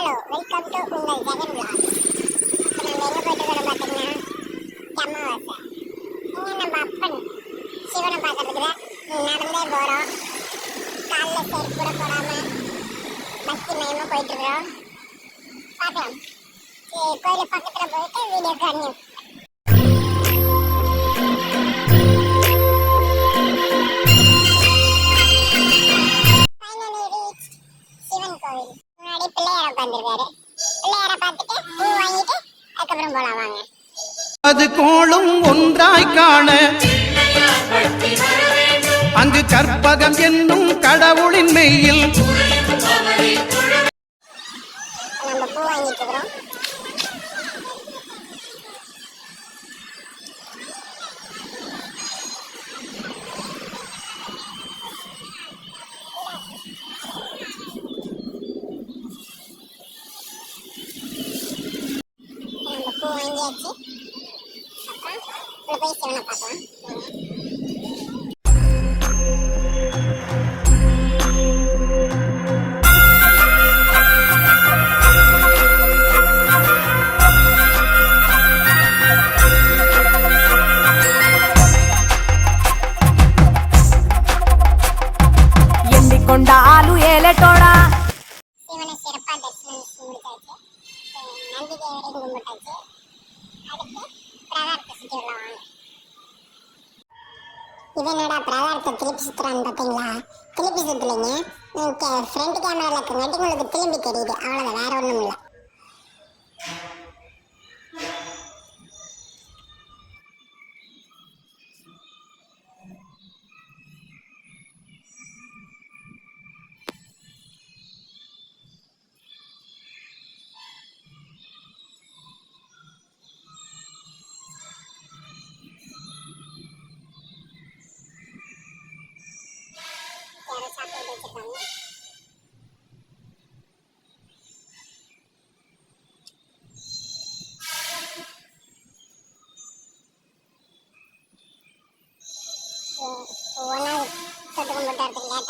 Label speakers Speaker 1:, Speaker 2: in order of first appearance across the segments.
Speaker 1: Hello welcome to உங்கள் Jagan vlog. இப்போ நாங்கள் எங்கே போயிட்டு வரோம் பார்த்தீங்கன்னா அமாவாசை. இங்கே நம்ம அப்பன் சிவனை பார்க்கறதுக்கு நடந்தே போகிறோம் காலில் செருப்பு கூட போடாமல் பக்தி மயமாக போயிட்டுருக்கிறோம் பார்க்கலாம். கோயில் பக்கத்தில் போயிட்டு வீடியோ காணியும் பிள்ளையார உட்காந்துருக்காரு பிள்ளையார பார்த்துட்டு பூ வாங்கிட்டு அதுக்கப்புறம் போலாம் வாங்க.
Speaker 2: அது கோளும் ஒன்றாய் காண. அங்கு கற்பகம் என்னும் கடவுளின் மெய்யில்.
Speaker 1: நம்ம பூ வாங்கிட்டு இருக்கிறோம். பூ வாங்கியாச்சு அப்புறம் உள்ள போய் சிவனை பார்க்கலாம் வாங்க.
Speaker 3: ఎన్నికొండ ఆలు ఏలేటోడా
Speaker 1: சிவனை சிறப்பாக தரிசனம் முடிச்சாச்சு அஹ் நந்தி தேவரையும் கும்பிட்டாச்சு அடுத்து பிரகாரத்தை சுற்றி வாங்க. இது என்னடா பிரகாரத்தை திருப்பி சுற்றுறான்னு பார்த்தீங்களா திருப்பி சுற்றலைங்க ஃப்ரண்ட் கேமராவில் இருக்கங்காட்டி உங்களுக்கு திரும்பி தெரியுது. அவ்வளோதான் வேற ஒன்றும் இல்லை கும்பிட்டு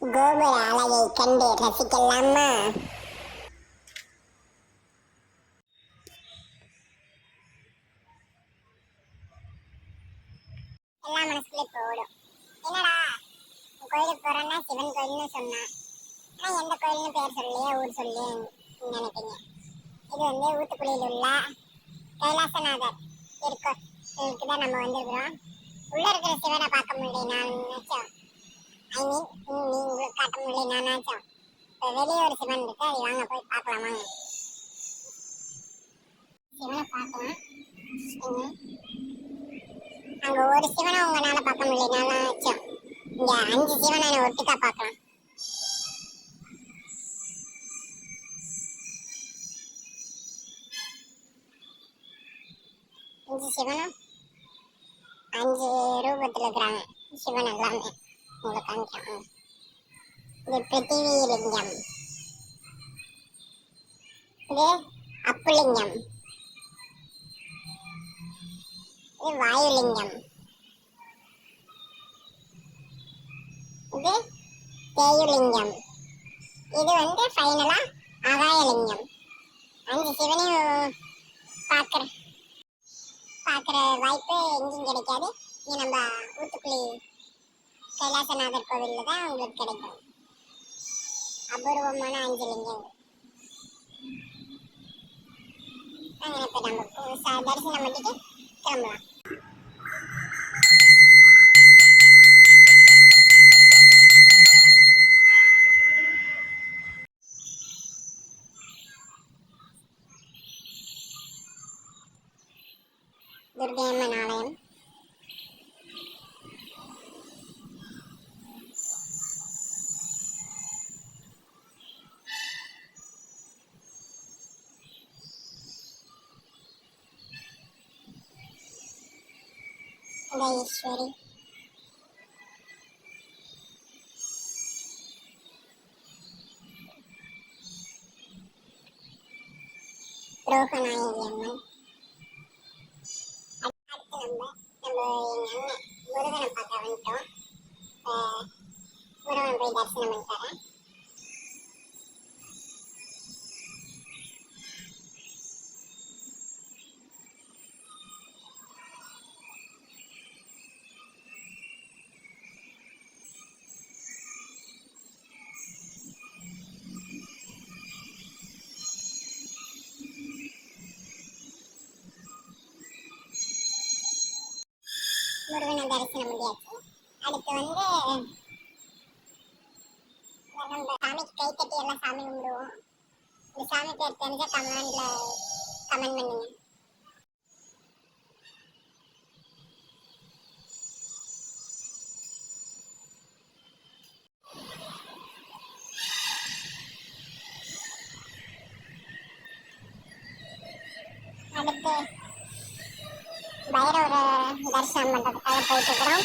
Speaker 1: கோபுர அழகை கண்டு ரசிக்கலாமா? எல்லாம் மனசுக்குள்ளே போடும். என்னடா? கோயிலுக்கு போறேன்னா சிவன் கோயில்னு சொன்னான். ஆனா எந்த கோயில்னு பேர் சொல்லியே ஊர் சொல்லி நினைப்பீங்க. இது வந்து ஊத்துக்குழியில் உள்ள கைலாசநாதர் இருக்கோ இதுக்கு தான் நம்ம வந்திருக்கிறோம். உள்ள இருக்கிற சிவனை பார்க்க முடியும் நான் மீன் நீ உங்களுக்கு காட்ட முடியலனாச்சும் இப்போ வெளியே ஒரு சிவன் இருக்கு அது வாங்க போய் பார்க்கலாம் சிவனை பார்க்கலாம். அங்க ஒரு சிவனை உங்களால பார்க்க முடியலனாச்சும் இங்க அஞ்சு சிவனை ஒட்டுக்கா பார்க்கலாம். அஞ்சு சிவனும் அஞ்சு ரூபத்துல இருக்கிறாங்க சிவன் எல்லாமே. உங்களுக்கு காமிக்கலாம் இது பிருத்திவி இது அப்புலிங்கம் இது வாயுலிங்கம் இது தேயுலிங்கம். இது வந்து ஃபைனலா ஆகாயலிங்கம் அஞ்சு சிவனையும் பார்க்குற பார்க்குற வாய்ப்பு எங்கேயும் கிடைக்காது. இங்கே நம்ம ஊத்துக்குளி கைலாசநாதர் கோவிலில் தான் உங்களுக்கு கிடைக்கும் அபூர்வமான அஞ்சு லிங்கங்கள் நாங்கள் இப்போ நம்ம புதுசாக தரிசனம் பண்ணிட்டு கிளம்பலாம் துர்கையம்மன் ஆலயம் இந்த ஈஸ்வரி ரோகநாயகி அம்மன் அடுத்து நம்ம நம்ம எங்க அண்ணன் முருகனை பார்க்க வந்துட்டோம் அஹ் முருகனை போய் தரிசனம் பண்ணிட்டு தரிசனம் முடியாச்சு அடுத்து வந்து நம்ம சாமிக்கு கை கட்டி எல்லாம் சாமி கும்பிடுவோம். இந்த சாமி பேர் தெரிஞ்ச கமெண்ட்ல கமெண்ட் பண்ணுங்க. அடுத்து பைரவரை தரிசனம் பண்றதுக்காக போயிட்டு இருக்கிறோம்.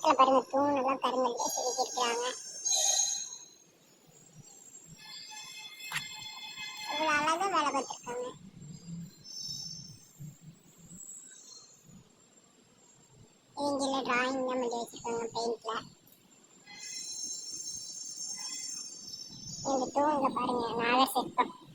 Speaker 1: அந்த பாருங்க தூண் எல்லாம் கருங்கல்ல செதுக்கி இவ்வளவு அழகா வேலை இவங்கள டிராயிங் தான் பண்ணி வச்சிருக்காங்க பெயிண்ட்ல இந்த தூண்ல பாருங்க நாளை செட் பண்ண